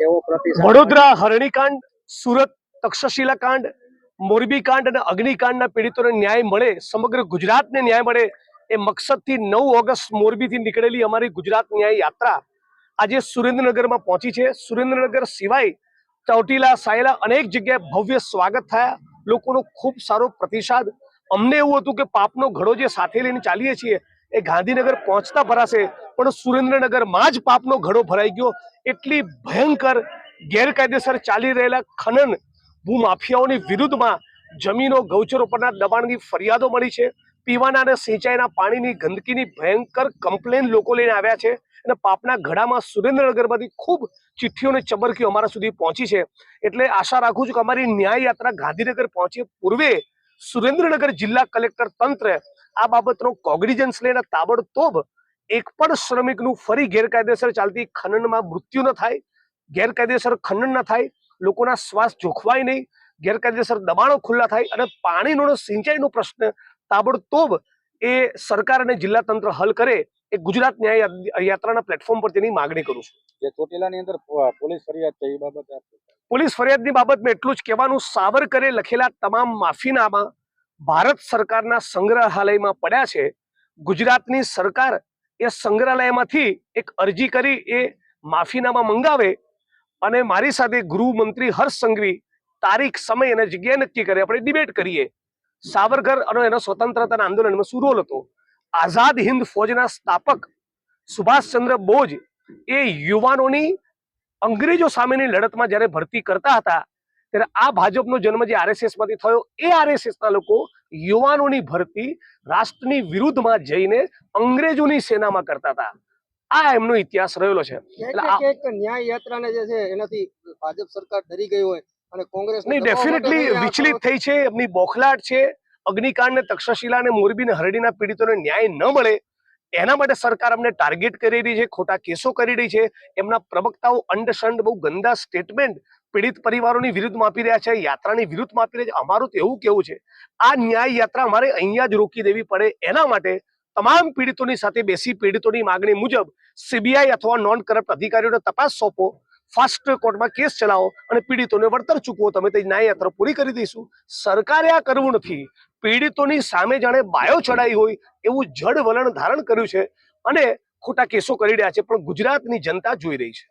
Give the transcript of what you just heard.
કેવો પ્રતિસાદ. વડોદરા, હરણીકાંડ, સુરત, તક્ષશિલા કાંડ, મોરબી કાંડ અને અગ્નિકાંડના પીડિતોને ન્યાય મળે, સમગ્ર ગુજરાતને ન્યાય મળે એ મકસદથી નવ ઓગસ્ટ મોરબીથી નીકળેલી અમારી ગુજરાત ન્યાય યાત્રા આજે સુરેન્દ્રનગરમાં પહોંચી છે. સુરેન્દ્રનગર સિવાય ચોટીલા, સાયલા અનેક જગ્યાએ ભવ્ય સ્વાગત થયા. લોકોનો ખૂબ સારો પ્રતિસાદ. અમને એવું હતું કે પાપનો ઘડો જે સાથે લઈને ચાલીએ છીએ એ ગાંધીનગર પહોંચતા ભરાશે, પણ સુરેન્દ્રનગરમાં જ પાપનો ઘડો ભરાઈ ગયો. એટલી ભયંકર ગેરકાયદેસર ચાલી રહેલા ખનન ભૂમાફિયાઓની વિરુદ્ધમાં જમીનો, ગૌચરો પરના દબાણની ફરિયાદો મળી છે. પીવાના અને સિંચાઈના પાણીની ગંદકીની ભયંકર કમ્પ્લેન લોકો લઈને આવ્યા છે. અને પાપના ઘડામાં સુરેન્દ્રનગરમાંથી ખૂબ ચિઠ્ઠીઓ અને ચબરકીઓ અમારા સુધી પહોંચી છે. એટલે આશા રાખું છું કે અમારી ન્યાય યાત્રા ગાંધીનગર પહોંચે પૂર્વે સુરેન્દ્રનગર જિલ્લા કલેક્ટર તંત્ર આ બાબતનો કોગ્નિજન્સ લઈને તાબડતોબ એક પણ શ્રમિકનું ફરી ગેરકાયદેસર ચાલતી ખનનમાં મૃત્યુ ન થાય ગેરકાયદેસર ખનન ન થાય લોકોના શ્વાસ જોખવાય નહીં ગેરકાયદેસર દબાણો ખુલ્લા થાય અને પાણીનો સિંચાઈનો પ્રશ્ન તાબડતોબ એ સરકાર અને જિલ્લા તંત્ર હલ કરે એ ગુજરાત ન્યાય યાત્રાના પ્લેટફોર્મ પર તેની માગણી કરું છું જે ચોટીલાની અંદર પોલીસ ફરિયાદ છે એ બાબતે? પોલીસ ફરિયાદની બાબતમાં એટલું જ કહેવાનું સાવરકરે લખેલા તમામ માફીનામા ભારત સરકારના સંગ્રહાલયમાં પડ્યા છે. ગુજરાતની સરકાર એ સંગ્રહાલયમાંથી એક અરજી કરી એ માફીનામા મંગાવે અને મારી સાથે ગૃહમંત્રી હર્ષ સંઘવી તારીખ, સમય અને જગ્યા નક્કી કરે. આપણે ડિબેટ કરીએ. સાવરકર અને એના સ્વતંત્રતાના આંદોલનમાં શું રોલ હતો? આઝાદ હિન્દ ફૌજના સ્થાપક સુભાષચંદ્ર બોઝ એ યુવાનોની અંગ્રેજો સામેની લડતમાં જ્યારે ભરતી કરતા હતા ત્યારે આ ભાજપનો જન્મ જે આરએસએસમાંથી થયો એ આરએસએસ ના લોકો યુવાનોની ભરતી રાષ્ટ્રની વિરુદ્ધમાં જઈને અંગ્રેજોની સેનામાં કરતા હતા. આ એમનો ઇતિહાસ રહેલો છે. એટલે ન્યાય યાત્રાને જે છે એનાથી ભાજપ સરકાર ડરી ગઈ હોય અને કોંગ્રેસ નહીં ડેફિનેટલી વિચલિત થઈ છે એમની બોખલાટ છે. અગ્નિકાંડ ને તક્ષશિલા ને મોરબી ને હરડીના પીડિતોને ન્યાય ન મળે. એના માટે સરકાર અમને ટાર્ગેટ કરી રહી છે, ખોટા કેસો કરી રહી છે. એમના પ્રવક્તાઓ અંડસંડ બહુ ગંદા સ્ટેટમેન્ટ પીડિત પરિવારોની વિરુદ્ધમાં આપી રહ્યા છે, યાત્રાની વિરુદ્ધમાં આપી રહ્યા છે. અમારું તો એવું કેવું છે, આ ન્યાય યાત્રા અમારે અહીંયા જ રોકી દેવી પડે. એના માટે તમામ પીડિતોની સાથે બેસી પીડિતોની માગણી મુજબ સીબીઆઈ અથવા નોન કરપ્ટ અધિકારીઓને તપાસ સોંપો ફાસ્ટ કોર્ટમાં કેસ ચલાવો અને પીડિતોને વળતર ચૂકવો. તમે તે ન્યાય યાત્રા પૂરી કરી દઈશું. સરકારે આ કરવું નથી. પીડિતોની સામે જાણે બાયો ચડાઈ હોય એવું જડ વલણ ધારણ કર્યું છે અને ખોટા કેસો કરી રહ્યા છે, પણ ગુજરાતની જનતા જોઈ રહી છે.